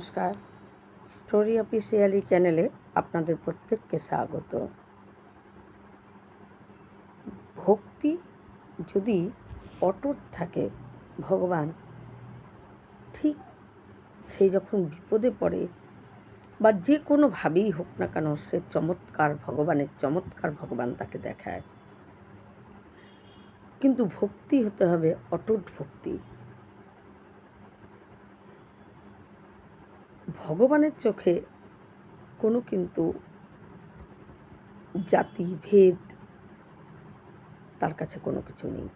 নমস্কার। Story officially চ্যানেলে আপনাদের প্রত্যেককে স্বাগত। ভক্তি যদি অটুট থাকে ভগবান, ঠিক সে যখন বিপদে পড়ে বা যে কোনোভাবেই হোক না কেন সে চমৎকার ভগবানের, চমৎকার ভগবান তাকে দেখায়। কিন্তু ভক্তি হতে হবে অটুট ভক্তি। ভগবানের চোখে কোনো কিন্তু জাতি, ভেদ তার কাছে কোনো কিছু নেই।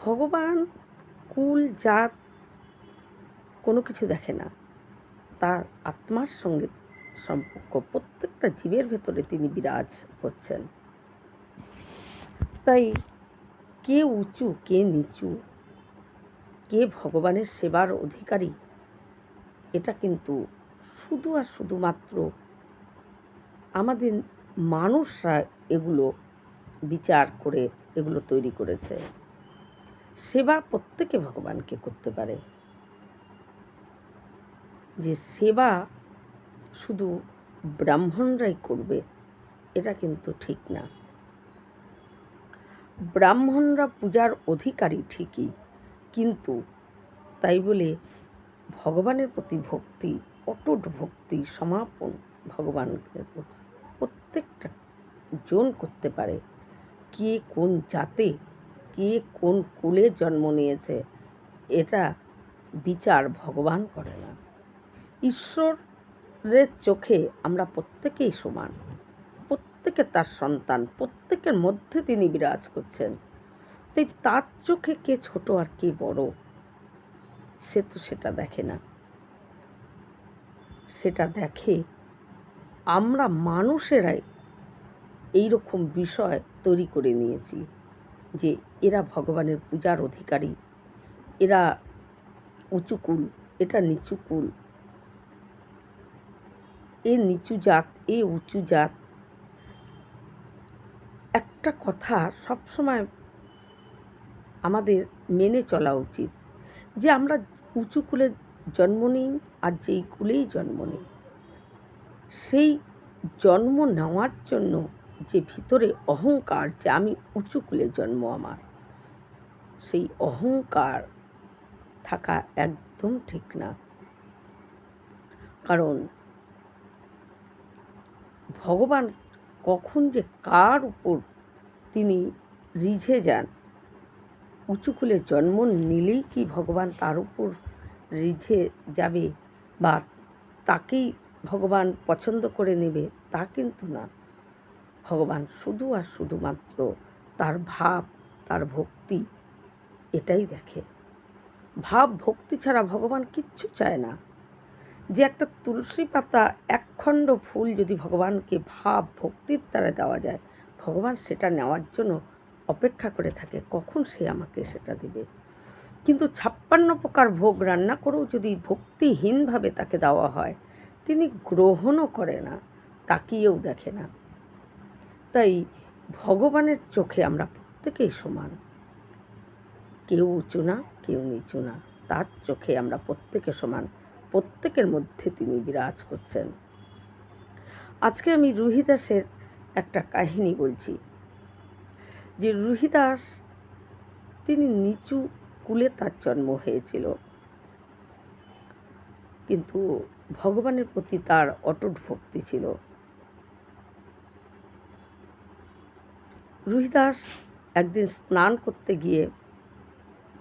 ভগবান, কুল, জাত কোনো কিছু দেখে না। তার আত্মার সঙ্গে সম্পর্ক প্রত্যেকটা জীবের ভেতরে তিনি বিরাজ করছেন। তাই কে উঁচু, কে নিচু, কে ভগবানের সেবার অধিকারী, এটা কিন্তু শুধু আর শুধুমাত্র আমাদের মানুষরা এগুলো বিচার করে এগুলো তৈরি করেছে। সেবা প্রত্যেকে ভগবানকে করতে পারে। যে সেবা শুধু ব্রাহ্মণরাই করবে, এটা কিন্তু ঠিক না। ব্রাহ্মণরা পূজার অধিকারী ঠিকই, কিন্তু তাই বলে ভগবানের প্রতি ভক্তি অটুট ভক্তি সমাপন ভগবানকে প্রত্যেকটা জন করতে পারে। কে কোন জাতে, কে কোন কুলে জন্ম নিয়েছে, এটা বিচার ভগবান করে না। ঈশ্বরের চোখে আমরা প্রত্যেকেই সমান। প্রত্যেকে তার সন্তান, প্রত্যেকের মধ্যে তিনি বিরাজ করছেন। তাই তার চোখে কে ছোট আর কে বড়, সে তো সেটা দেখে না। সেটা দেখে আমরা মানুষেরাই এই রকম বিষয় তৈরি করে নিয়েছি যে এরা ভগবানের পূজার অধিকারী, এরা উঁচুকুল এটা নিচুকুল এ নিচু জাত, এ উঁচু জাত। একটা কথা সবসময় আমাদের মেনে চলা উচিত যে আমরা উঁচু কুলে জন্ম নিই আর যেই কুলেই জন্ম নিই। সেই জন্ম নেওয়ার জন্য যে ভিতরে অহংকার, যে আমি উঁচু কুলে জন্ম আমার, সেই অহংকার থাকা একদম ঠিক না। কারণ ভগবান কখন যে কার উপর তিনি রিঝে যান, উঁচু কুলে জন্ম নিলেই কি ভগবান তার উপর রিঝে যাবে বা তাকেই ভগবান পছন্দ করে নেবে তা কিন্তু না। ভগবান শুধু আর শুধুমাত্র তার ভাব, তার ভক্তি, এটাই দেখে। ভাব, ভক্তি ছাড়া ভগবান কিচ্ছু চায় না। যে একটা তুলসী পাতা একখণ্ড ফুল যদি ভগবানকে ভাব, ভক্তির দ্বারা দেওয়া যায়, ভগবান সেটা নেওয়ার জন্য অপেক্ষা করে থাকে। কখন সে আমাকে সেটা দেবে? কিন্তু ছাপ্পান্ন প্রকার ভোগ রান্না করেও যদি ভক্তিহীনভাবে তাকে দেওয়া হয়, তিনি গ্রহণও করে না, তাকিয়েও দেখে না। তাই ভগবানের চোখে আমরা প্রত্যেকেই সমান। কেউ উঁচু না, কেউ নিচু না, তার চোখে আমরা প্রত্যেকে সমান, প্রত্যেকের মধ্যে তিনি বিরাজ করছেন। আজকে আমি রুহিদাসের একটা কাহিনী বলছি। যে রুহিদাস তিনি নিচু কুলে তার জন্ম হয়েছিল। কিন্তু ভগবানের প্রতি তার অটুট ভক্তি ছিল। রুহিদাস একদিন স্নান করতে গিয়ে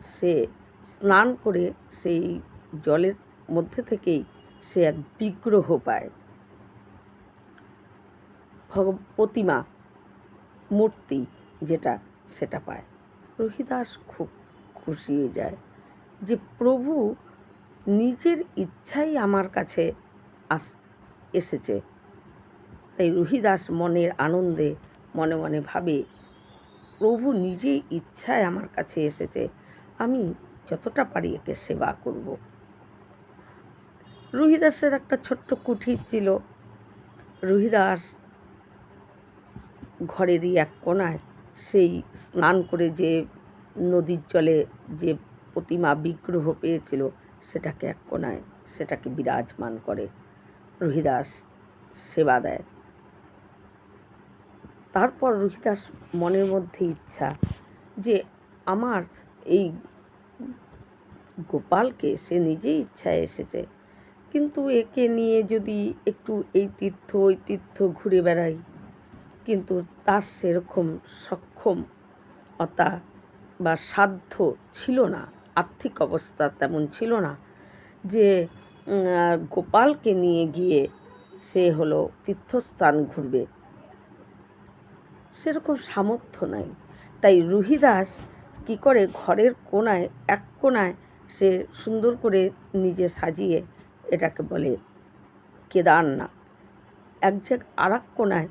সে স্নান করে সেই জলের মধ্যে থেকেই সে এক বিগ্রহ পায়। ভগ, প্রতিমা, মূর্তি যেটা সেটা পায়। রুহিদাস খুব খুশি হয়ে যায়। যে প্রভু নিজের ইচ্ছাই আমার কাছে আস, এসেছে। তাই রুহিদাস মনের আনন্দে মনে মনে ভাবে, প্রভু নিজেই ইচ্ছায় আমার কাছে এসেছে। আমি যতটা পারি একে সেবা করব। রুহিদাসের একটা ছোট্ট কুঠির ছিল। রুহিদাস ঘরেরই এক কোনায় সেই স্নান করে যে নদীর জলে যে প্রতিমা বিগ্রহ পেয়েছিল সেটাকে এক কোনায় সেটাকে বিরাজমান করে। রুহিদাস সেবা দেয়। তারপর রুহিদাস মনের মধ্যে ইচ্ছা যে আমার এই গোপালকে সে নিজেই ইচ্ছায় এসেছে। কিন্তু একে নিয়ে যদি একটু এই তীর্থ, ওই তীর্থ ঘুরে বেড়াই, কিন্তু তার সেরকম সক্ষম সক্ষমতা বা সাধ্য ছিল না, আর্থিক অবস্থা তেমন ছিল না যে গোপালকে নিয়ে গিয়ে সে হলো তীর্থস্থান ঘুরবে। সেরকম সামর্থ্য নাই। তাই রুহিদাস কি করে ঘরের কোনায়, এক কোনায় সে সুন্দর করে নিজে সাজিয়ে এটাকে বলে কেদারনাথ। এক জায়গা আর এক কোনায়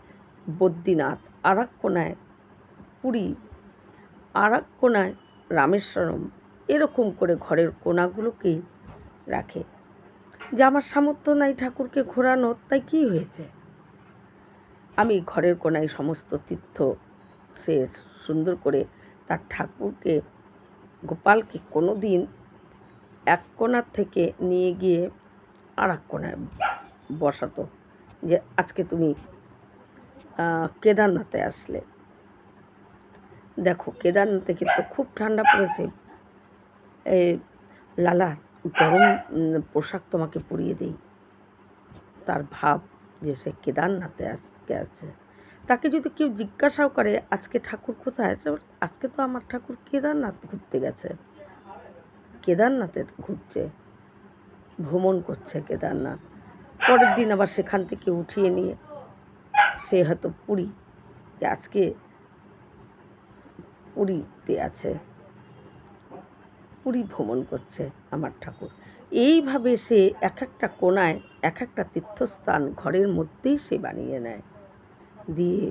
বদ্রীনাথ আর এক কোনায় পুরী আর এক কোনায় রামেশ্বরম এরকম করে ঘরের কোনাগুলোকেই রাখে। যে আমার সামর্থ্য নাই ঠাকুরকে ঘোরানোর তাই কি হয়েছে? আমি ঘরের কোনায় সমস্ত তীর্থ সে সুন্দর করে তার ঠাকুরকে, গোপালকে কোনো দিন এক কোণার থেকে নিয়ে গিয়ে আর এক কোণায় বসাতো যে আজকে তুমি কেদারনাথে আসলে। দেখো, কেদারনাথে কিন্তু খুব ঠান্ডা পড়েছে। এই লালা, গরম পোশাক তোমাকে পরিয়ে দিই। তার ভাব যে সে কেদারনাথে আজকে আছে। তাকে যদি কেউ জিজ্ঞাসাও করে, আজকে ঠাকুর কোথায় আজকে তো আমার ঠাকুর কেদারনাথ ঘুরতে গেছে। কেদারনাথে ঘুরছে, ভ্রমণ করছে কেদারনাথ। পরের দিন আবার সেখান থেকে উঠিয়ে নিয়ে, সে হয়তো পুরী আজকে পুরীতে আছে। পুরী ভ্রমণ করছে আমার ঠাকুর। এইভাবে সে এক একটা কোনায় এক একটা তীর্থস্থান ঘরের মধ্যেই সে বানিয়ে নেয়। দিয়ে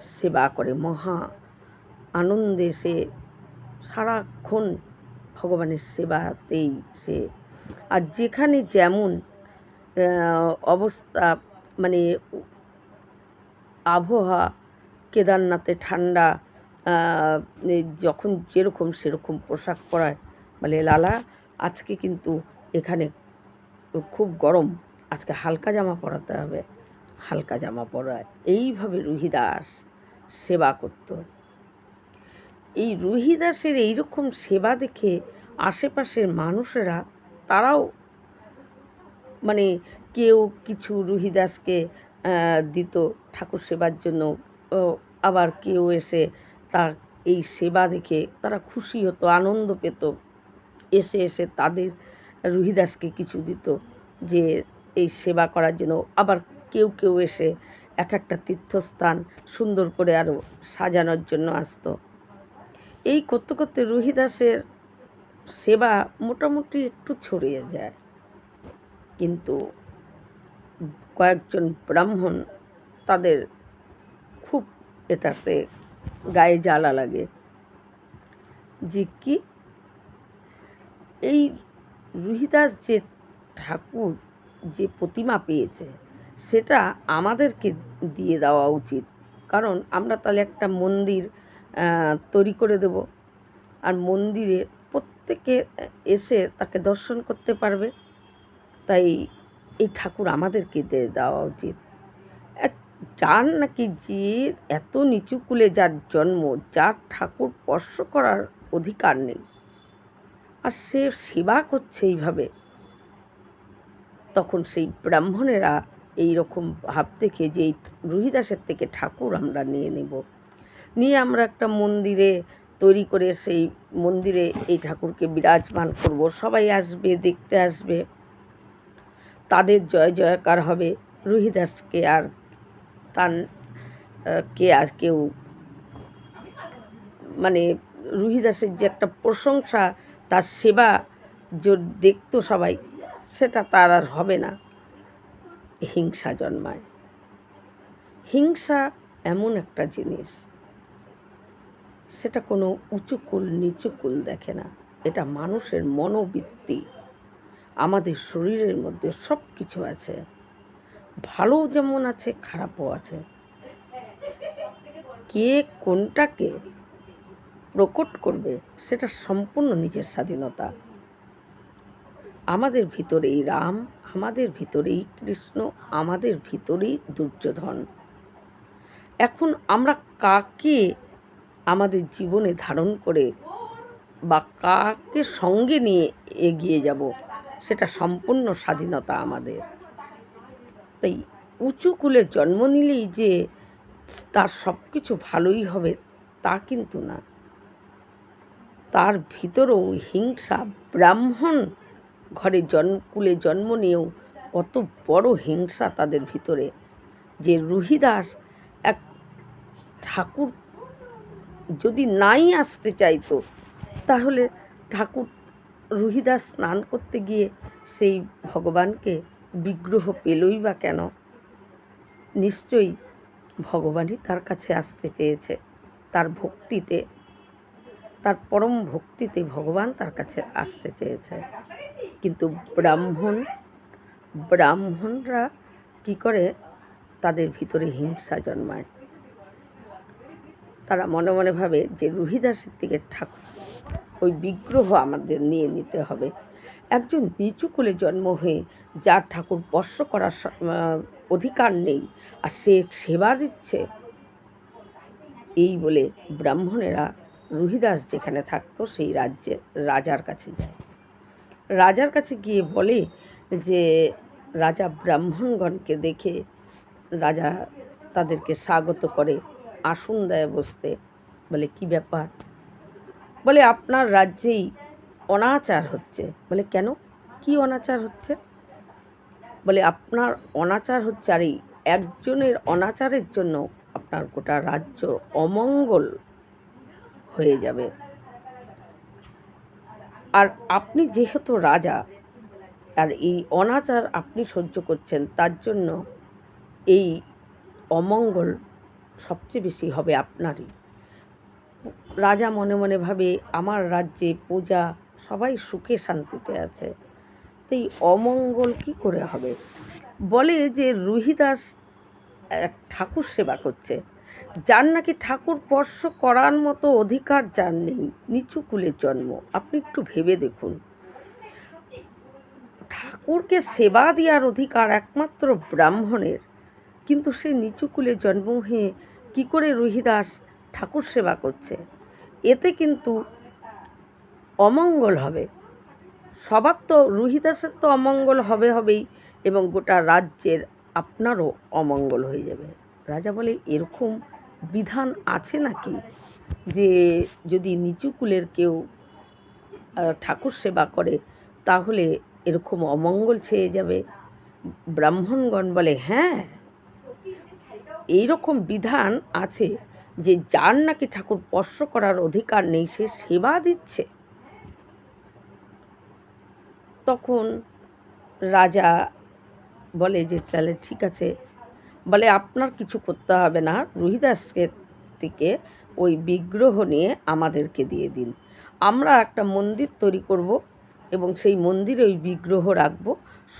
সেবা করে মহা আনন্দে সে সারাক্ষণ ভগবানের সেবাতেই সে। আর যেখানে যেমন অবস্থা মানে আবহাওয়া, কেদারনাথে ঠান্ডা যখন যেরকম সেরকম পোশাক পরায়, বলে, লালা, আজকে কিন্তু এখানে খুব গরম, আজকে হালকা জামা পরাতে হবে। হালকা জামা পরায়। এইভাবে রুহিদাস সেবা করত। এই রুহিদাসের এইরকম সেবা দেখে আশেপাশের মানুষেরা তারাও মানে কেউ কিছু রুহিদাসকে দিত ঠাকুর সেবার জন্য। আবার কেউ এসে তা এই সেবা দেখে তারা খুশি হতো, আনন্দ পেত। এসে এসে তাদের রুহিদাসকে কিছু দিত যে এই সেবা করার জন্য। আবার কেউ কেউ এসে এক একটা তীর্থস্থান সুন্দর করে আরও সাজানোর জন্য আসতো। এই করতে করতে রুহিদাসের সেবা মোটামুটি একটু ছড়িয়ে যায়। কিন্তু কয়েকজন ব্রাহ্মণ তাদের খুব এটাতে গায়ে জ্বালা লাগে। যে কি? এই রুহিদাস যে ঠাকুর, যে প্রতিমা পেয়েছে, সেটা আমাদেরকে দিয়ে দেওয়া উচিত। কারণ আমরা তাহলে একটা মন্দির তৈরি করে দেব। আর মন্দিরে প্রত্যেকে এসে তাকে দর্শন করতে পারবে। তাই এই ঠাকুর আমাদেরকে দিয়ে দেওয়া উচিত। যার নাকি যে এত নিচু কুলে যার জন্ম, যার ঠাকুর স্পর্শ করার অধিকার নেই। আর সে সেবা করছে এইভাবে। তখন সেই ব্রাহ্মণেরা এই রকম ভাব দেখে যে এই রুহিদাসের থেকে ঠাকুর আমরা নিয়ে নেব। নিয়ে আমরা একটা মন্দিরে তৈরি করে সেই মন্দিরে এই ঠাকুরকে বিরাজমান করব। সবাই আসবে, দেখতে আসবে। তাদের জয় জয়কার হবে রুহিদাসকে আর তার কে আর কেউ মানে রুহিদাসের যে একটা প্রশংসা, তার সেবা যে দেখতো সবাই, সেটা তার আর হবে না। হিংসা জন্মায়। হিংসা এমন একটা জিনিস, সেটা কোনো উঁচু কুল, নিচু কুল দেখে না। এটা মানুষের মনোবৃত্তি। আমাদের শরীরের মধ্যে সব কিছু আছে। ভালো যেমন আছে, খারাপও আছে। কে কোনটাকে প্রকট করবে, সেটা সম্পূর্ণ নিজের স্বাধীনতা। আমাদের ভিতরেই রাম, আমাদের ভিতরেই কৃষ্ণ, আমাদের ভিতরেই দুর্যোধন। এখন আমরা কাকে আমাদের জীবনে ধারণ করে বা কাকে সঙ্গে নিয়ে এগিয়ে যাব, সেটা সম্পূর্ণ স্বাধীনতা আমাদের। তাই উঁচু কুলে জন্ম নিলেই যে তার সব কিছু ভালোই হবে তা কিন্তু না। তার ভিতরেও হিংসা, ব্রাহ্মণ ঘরে জন্ম কুলে জন্ম নিয়েও কত বড় হিংসা তাদের ভিতরে। যে রুহিদাস এক ঠাকুর যদি নাই আসতে চাইতো, তাহলে ঠাকুর রুহিদাস স্নান করতে গিয়ে সেই ভগবানকে বিগ্রহ পেলই বা কেন? নিশ্চয়ই ভগবানই তার কাছে আসতে চেয়েছে। তার ভক্তিতে, তার পরম ভক্তিতে ভগবান তার কাছে আসতে চেয়েছে। কিন্তু ব্রাহ্মণ, ব্রাহ্মণরা কি করে তাদের ভিতরে হিংসা জন্মায়? তারা মনে মনে ভাবে যে রুহিদাসের থেকে ঠাকুর, ওই বিগ্রহ আমাদের নিয়ে নিতে হবে। একজন নিচু কুলে জন্ম হয়ে, যার ঠাকুর স্পর্শ করার অধিকার নেই, আর সে সেবা দিচ্ছে। এই বলে ব্রাহ্মণেরা রুহিদাস যেখানে থাকতো, সেই রাজ্যে, রাজার কাছে যায়। রাজার কাছে গিয়ে বলে যে, রাজা ব্রাহ্মণগণকে দেখে রাজা তাদেরকে স্বাগত করে, আসন দেয় বসতে বলে, কি ব্যাপার? বলে, আপনার রাজ্যেই অনাচার হচ্ছে। বলে, কেন? কি অনাচার হচ্ছে? বলে, আপনার অনাচার হচ্ছে, আর এই একজনের অনাচারের জন্য আপনার গোটা রাজ্য অমঙ্গল হয়ে যাবে। আর আপনি যেহেতু রাজা, আর এই অনাচার আপনি সহ্য করছেন, তার জন্য এই অমঙ্গল সবচেয়ে বেশি হবে আপনারই। রাজা মনে মনে ভাবে, আমার রাজ্যে পূজা সবাই সুখে শান্তিতে আছে। তো এই অমঙ্গল কি করে হবে? বলে যে রুহিদাস এক ঠাকুর সেবা করছে। যার নাকি ঠাকুর স্পর্শ করার মতো অধিকার যার নেই, নিচু কুলের জন্ম। আপনি একটু ভেবে দেখুন। ঠাকুরকে সেবা দেওয়ার অধিকার একমাত্র ব্রাহ্মণের। কিন্তু সে নিচু কুলে জন্ম হয়ে কী করে রুহিদাস ঠাকুর সেবা করছে? এতে কিন্তু অমঙ্গল হবে। সবার তো রুহিদাসের তো অমঙ্গল হবে হবেই এবং গোটা রাজ্যের আপনারও অমঙ্গল হয়ে যাবে। রাজা বলে, এরকম বিধান আছে নাকি যে যদি নিচু কুলের কেউ ঠাকুর সেবা করে, তাহলে এরকম অমঙ্গল ছেয়ে যাবে? ব্রাহ্মণগণ বলে হ্যাঁ এইরকম বিধান আছে যে যার নাকি ঠাকুর স্পর্শ করার অধিকার নেই, সে সেবা দিচ্ছে। তখন রাজা বলে যে, তাহলে ঠিক আছে। বলে, আপনার কিছু করতে হবে না, রুহিদাসকে থেকে ওই বিগ্রহ নিয়ে আমাদেরকে দিয়ে দিন। আমরা একটা মন্দির তৈরি করব এবং সেই মন্দিরে ওই বিগ্রহ রাখব।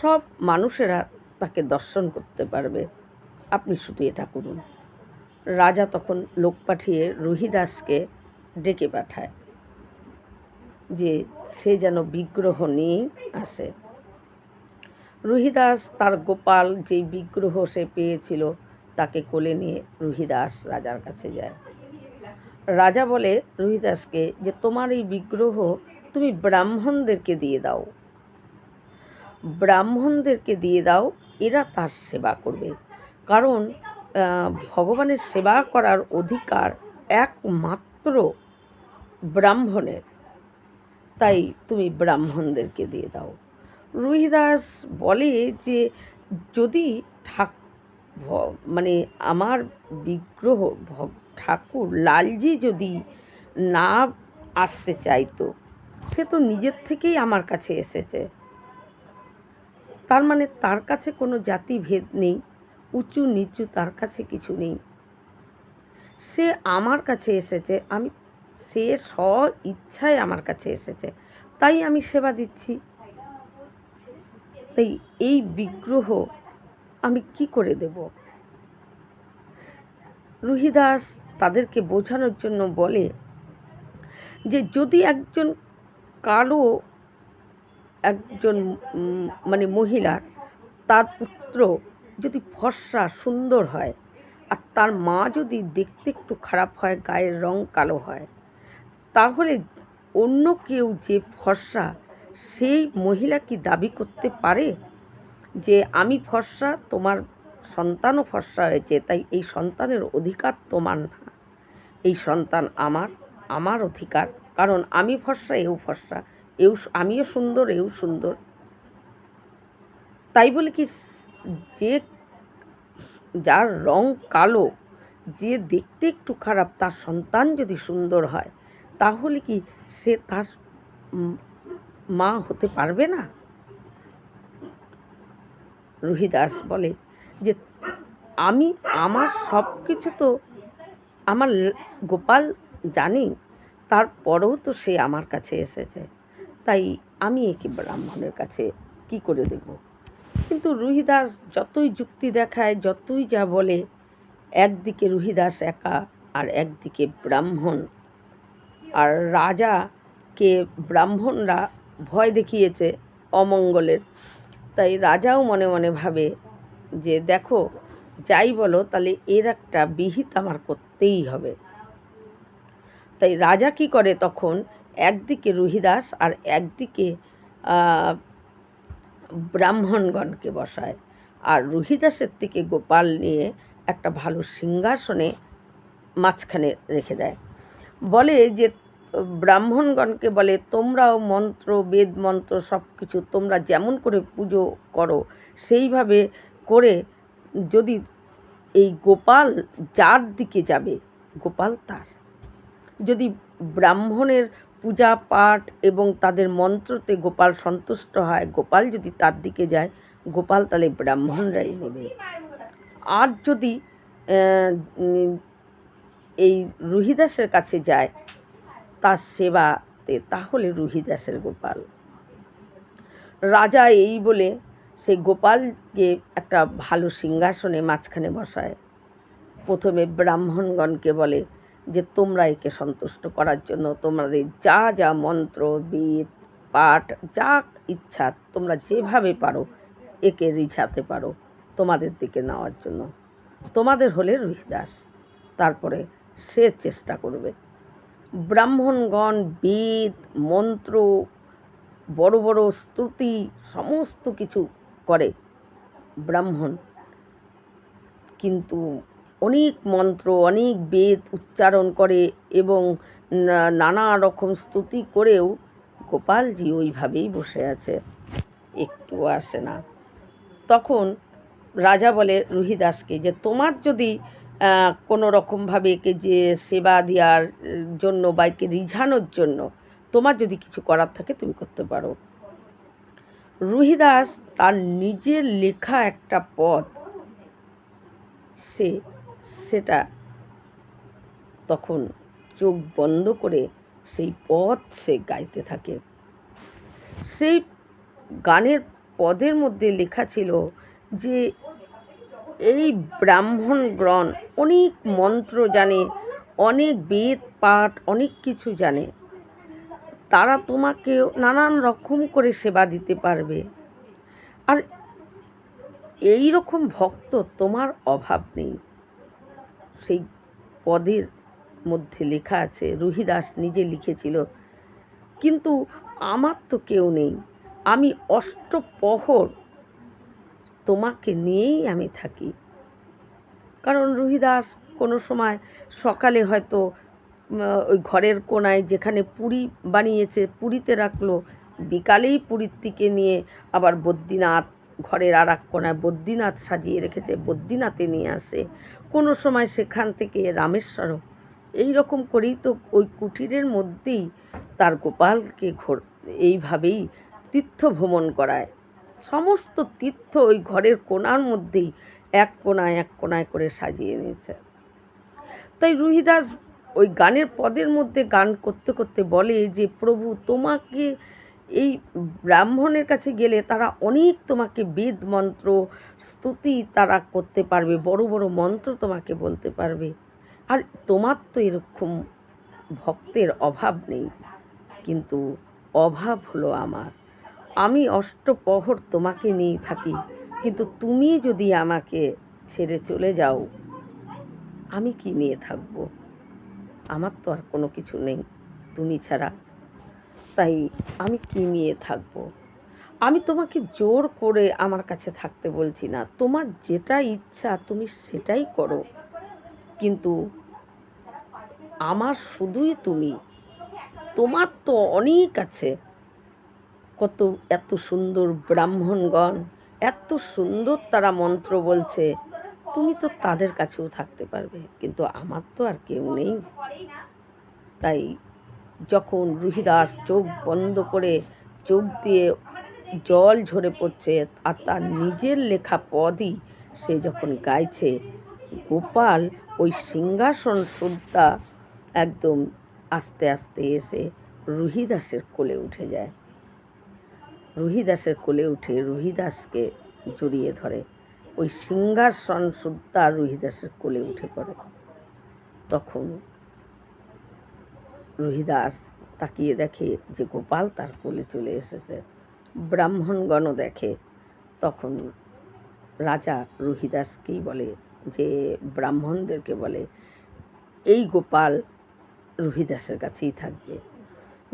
সব মানুষেরা তাকে দর্শন করতে পারবে। আপনি শুধু এটা করুন। রাজা তখন লোক পাঠিয়ে রুহিদাসকে ডেকে পাঠায়। যে সে যেন বিগ্রহ নিয়েই আসে। রুহিদাস তার গোপাল যেই বিগ্রহ সে পেয়েছিল, তাকে কোলে নিয়ে রুহিদাস রাজার কাছে যায়। রাজা বলে, রুহিদাসকে যে তোমার এই বিগ্রহ তুমি ব্রাহ্মণদেরকে দিয়ে দাও। ব্রাহ্মণদেরকে দিয়ে দাও, এরা তার সেবা করবে। কারণ ভগবানের সেবা করার অধিকার একমাত্র ব্রাহ্মণের। তাই তুমি ব্রাহ্মণদেরকে দিয়ে দাও। রুহিদাস বলে যে, যদি ঠাক মানে আমার বিগ্রহ ঠাকুর লালজি যদি না আসতে চাইতো, সে তো নিজের থেকেই আমার কাছে এসেছে। তার মানে তার কাছে কোনো জাতিভেদ নেই উঁচু নিচু তার কাছে কিছু নেই। সে আমার কাছে এসেছে, আমি সে স্ব ইচ্ছায় আমার কাছে এসেছে। তাই আমি সেবা দিচ্ছি। তাই এই বিগ্রহ আমি কি করে দেব? রুহিদাস তাদেরকে বোঝানোর জন্য বলে যে, যদি একজন কালো একজন মানে মহিলার তার পুত্র যদি ফর্সা, সুন্দর হয়, আর তার মা যদি দেখতে একটু খারাপ হয়, গায়ের রং কালো হয় তাহলে অন্য কেউ যে ফর্সা সেই মহিলা কি দাবি করতে পারে? যে আমি ফর্সা তোমার সন্তানও ফর্সা হয়েছে, তাই এই সন্তানের অধিকার তোমার না। এই সন্তান আমার আমার অধিকার। কারণ আমি ফর্সা এও ফর্সা এও আমিও সুন্দর, এও সুন্দর। তাই বলে কি যে যার রং কালো, যে দেখতে একটু খারাপ, তার সন্তান যদি সুন্দর হয় তাহলে কি সে তার মা হতে পারবে না? রুহিদাস বলে যে, আমি, আমার সব কিছু তো আমার গোপাল জানি, তারপরেও তো সে আমার কাছে এসেছে। তাই আমি একে ব্রাহ্মণের কাছে কি করে দেব কিন্তু রুহিদাস যতই যুক্তি দেখায়, যতই যা বলে, একদিকে রুহিদাস একা আর একদিকে ব্রাহ্মণ। আর রাজাকে ব্রাহ্মণরা ভয় দেখিয়েছে অমঙ্গলের। তাই রাজাও মনে মনে ভাবে যে, দেখো, যাই বলো, তাহলে এর একটা বিহিত আমার করতেই হবে। তাই রাজা কি করে তখন? একদিকে রুহিদাস আর একদিকে ব্রাহ্মণগণকে বসায়। আর রুহিদাসের থেকে গোপাল নিয়ে একটা ভালো সিংহাসনে মাঝখানে রেখে দেয়। বলে যে, ব্রাহ্মণগণকে বলে, তোমরাও মন্ত্র, বেদ মন্ত্র সব কিছু তোমরা যেমন করে পুজো করো, সেইভাবে করে যদি এই গোপাল যার দিকে যাবে, গোপাল তার। যদি ব্রাহ্মণের পূজা পাঠ এবং তাদের মন্ত্রতে গোপাল সন্তুষ্ট হয়, গোপাল যদি তার দিকে যায়, গোপাল তাহলে ব্রাহ্মণরাই নেবে। আর যদি এই রুহিদাসের কাছে যায়, তার সেবাতে তাহলে রুহিদাসের গোপাল। রাজা এই বলে সেই গোপালকে একটা ভালো সিংহাসনে মাঝখানে বসায়। প্রথমে ব্রাহ্মণগণকে বলে যে, তোমরা একে সন্তুষ্ট করার জন্য তোমাদের যা যা মন্ত্র, বেদ, পাঠ যা ইচ্ছা তোমরা যেভাবে পারো, একে রিঝাতে পারো তোমাদের দিকে নেওয়ার জন্য। তোমাদের হলে রুহিদাস। তারপরে সে চেষ্টা করবে। ব্রাহ্মণগণ, বেদ, মন্ত্র, বড় বড় স্তুতি, সমস্ত কিছু করে ব্রাহ্মণ। কিন্তু অনেক মন্ত্র, অনেক বেদ উচ্চারণ করে এবং নানা রকম স্তুতি করেও গোপালজি ওইভাবেই বসে আছে। একটু আসে না। তখন রাজা বলে, রুহিদাসকে, যে তোমার যদি কোনো রকমভাবে একে যে সেবা দেওয়ার জন্য বা একে রিঝানোর জন্য তোমার যদি কিছু করার থাকে তুমি করতে পারো। রুহিদাস তার নিজের লেখা একটা পদ, সে সেটা তখন চোখ বন্ধ করে সেই পথ সে গাইতে থাকে। সেই গানের পদের মধ্যে লেখা ছিল যে এই ব্রাহ্মণগণ অনেক মন্ত্র জানে, অনেক বেদ পাঠ, অনেক কিছু জানে। তারা তোমাকে নানান রকম করে সেবা দিতে পারবে। আর এই রকম ভক্ত তোমার অভাব নেই। সেই পদের মধ্যে লেখা আছে, রুহিদাস নিজে লিখেছিল, কিন্তু আমার তো কেউ নেই। আমি অষ্টপ্রহর তোমাকে নিয়েই আমি থাকি। কারণ রুহিদাস কোনো সময় সকালে হয়তো ওই ঘরের কোনায় যেখানে পুরী বানিয়েছে, পুরীতে রাখল, বিকালেই পুরীর থেকে নিয়ে আবার বদ্রীনাথ ঘরের আর এক কোনায় বদ্রীনাথ সাজিয়ে রেখেছে, বদ্রীনাথে নিয়ে আসে। কোনো সময় সেখান থেকে রামেশ্বরম এই রকম করেই তো ওই কুটিরের মধ্যেই তার গোপালকে ঘোর, এইভাবেই তীর্থ ভ্রমণ করায়। সমস্ত তীর্থ ওই ঘরের কোণার মধ্যেই এক কোনায় এক কোনায় করে সাজিয়ে নিয়েছে। তাই রুহিদাস ওই গানের পদের মধ্যে গান করতে করতে বলে যে, প্রভু, তোমাকে এই ব্রাহ্মণের কাছে গেলে তারা অনেক তোমাকে বেদ মন্ত্র, স্তুতি তারা করতে পারবে, বড় বড় মন্ত্র তোমাকে বলতে পারবে। আর তোমার তো এরকম ভক্তের অভাব নেই। কিন্তু অভাব হলো আমার। আমি অষ্টপ্রহর তোমাকে নিয়ে থাকি, কিন্তু তুমি যদি আমাকে ছেড়ে চলে যাও, আমি কি নিয়ে থাকব? আমার তো আর কোনো কিছু নেই, তুমি ছাড়া। তাই আমি কি নিয়ে থাকব? আমি তোমাকে জোর করে আমার কাছে থাকতে বলছি না। তোমার যেটা ইচ্ছা তুমি সেটাই করো। কিন্তু আমার শুধুই তুমি। তোমার তো অনেক আছে। কত, এত সুন্দর ব্রাহ্মণগণ, এত সুন্দর তারা মন্ত্র বলছে। তুমি তো তাদের কাছেও থাকতে পারবে, কিন্তু আমার তো আর কেউ নেই। তাই যখন রুহিদাস চোখ বন্ধ করে চোখ দিয়ে জল ঝরে পড়ছে, আর তার নিজের লেখা পদই সে যখন গাইছে, গোপাল ওই সিংহাসন সুদ্ধা একদম আস্তে আস্তে এসে রুহিদাসের কোলে উঠে যায়। রুহিদাসের কোলে উঠে রুহিদাসকে জড়িয়ে ধরে। ওই সিংহাসন সুদ্ধা রুহিদাসের কোলে উঠে পড়ে। তখন রুহিদাস তাকিয়ে দেখে যে গোপাল তার কোলে চলে এসেছে। ব্রাহ্মণগণও দেখে। তখন রাজা রুহিদাসকেই বলে, যে ব্রাহ্মণদেরকে বলে, এই গোপাল রুহিদাসের কাছেই থাকবে।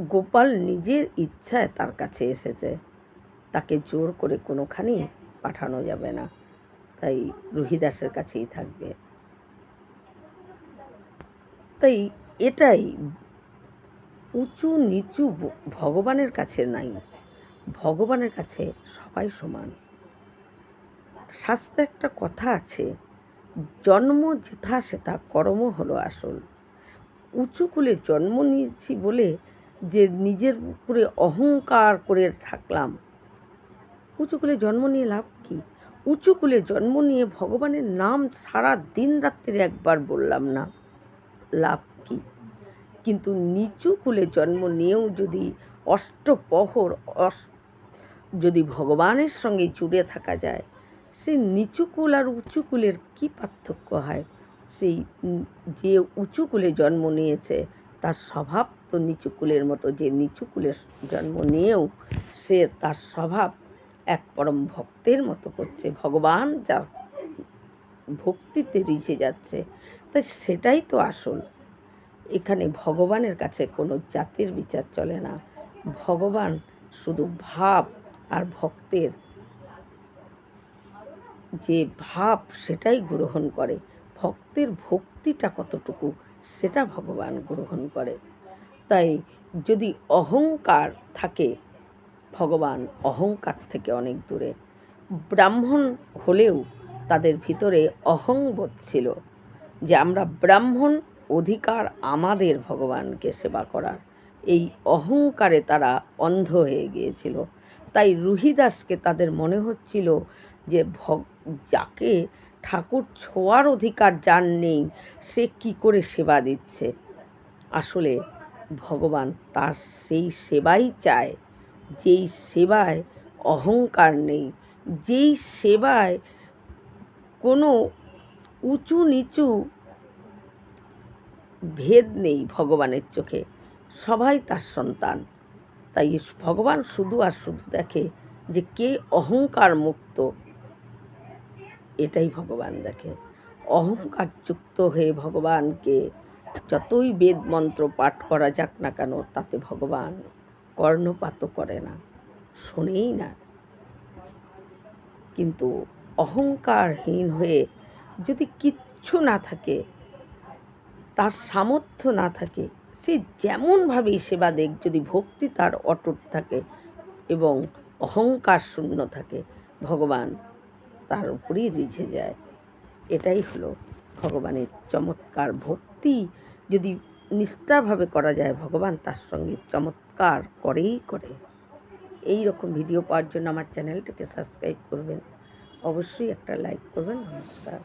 গোপাল নিজের ইচ্ছায় তার কাছে এসেছে। তাকে জোর করে কোনোখানি পাঠানো যাবে না। তাই রুহিদাসের কাছেই থাকবে। তাই এটাই উঁচু নিচু ভগবানের কাছে নাই। ভগবানের কাছে সবাই সমান। শাস্ত্রে একটা কথা আছে, জন্ম যেথা সেথা কর্ম হলো আসল। উঁচু কুলে জন্ম নিয়েছি বলে যে নিজের উপরে অহংকার করে থাকলাম উঁচু কুলে জন্ম নিয়ে লাভ কি? উঁচু কুলে জন্ম নিয়ে ভগবানের নাম সারা দিন রাত্রে একবার বললাম না। লাভ কি? কিন্তু নিচু কুলে জন্ম নিয়েও যদি অষ্টপহর অস, যদি ভগবানের সঙ্গে জুড়ে থাকা যায় সেই নিচু কুল আর উঁচু কুলের কী পার্থক্য হয়? সেই যে উঁচু কুলে জন্ম নিয়েছে, তার স্বভাব তো নিচু কুলের মতো। যে নিচু কুলের জন্ম নিয়েও সে তার স্বভাব এক পরম ভক্তের মতো করছে। ভগবান যা ভক্তিতে রিঝে যাচ্ছে তাই সেটাই তো আসল। এখানে ভগবানের কাছে কোনো জাতির বিচার চলে না। ভগবান শুধু ভাব আর ভক্তের। যে ভাব সেটাই গ্রহণ করে। ভক্তের ভক্তিটা কতটুকু, সেটা ভগবান গ্রহণ করে। তাই যদি অহংকার থাকে ভগবান অহংকার থেকে অনেক দূরে। ব্রাহ্মণ হলেও তাদের ভিতরে অহংবোধ ছিল যে আমরা ব্রাহ্মণ অধিকার আমাদের ভগবানকে সেবা করার। এই অহংকারে তারা অন্ধ হয়ে গিয়েছিল। তাই রুহিদাসকে তাদের মনে হচ্ছিল যে ভগ, যাকে ঠাকুর ছোঁয়ার অধিকার যার নেই, সে কি করে সেবা দিচ্ছে? আসলে ভগবান তার সেই সেবাই চায় যেই সেবায় অহংকার নেই, যেই সেবায় কোনো উঁচু নিচু ভেদ নেই ভগবানের চোখে, সবাই তার সন্তান। তাই ভগবান শুধু আর শুধু দেখে যে কে অহংকার মুক্ত এটাই ভগবান দেখে। অহংকার যুক্ত হয়ে ভগবানকে যতই বেদ মন্ত্র পাঠ করা যাক না কেন, তাতে ভগবান কর্ণপাত করে না, শোনেই না। কিন্তু অহংকারহীন হয়ে যদি কিচ্ছু না থাকে, তার সামর্থ্য না থাকে, সে যেমনভাবেই সেবা দেখ, যদি ভক্তি তার অটুট থাকে এবং অহংকার শূন্য থাকে, ভগবান তার উপরেই রিঝে যায়। এটাই হলো ভগবানের চমৎকার ভক্তি। যদি নিষ্ঠাভাবে করা যায়, ভগবান তার সঙ্গে চমৎকার করেই করে। এই রকম ভিডিও পাওয়ার জন্য আমার চ্যানেলটাকে সাবস্ক্রাইব করবেন। অবশ্যই একটা লাইক করবেন, নমস্কার।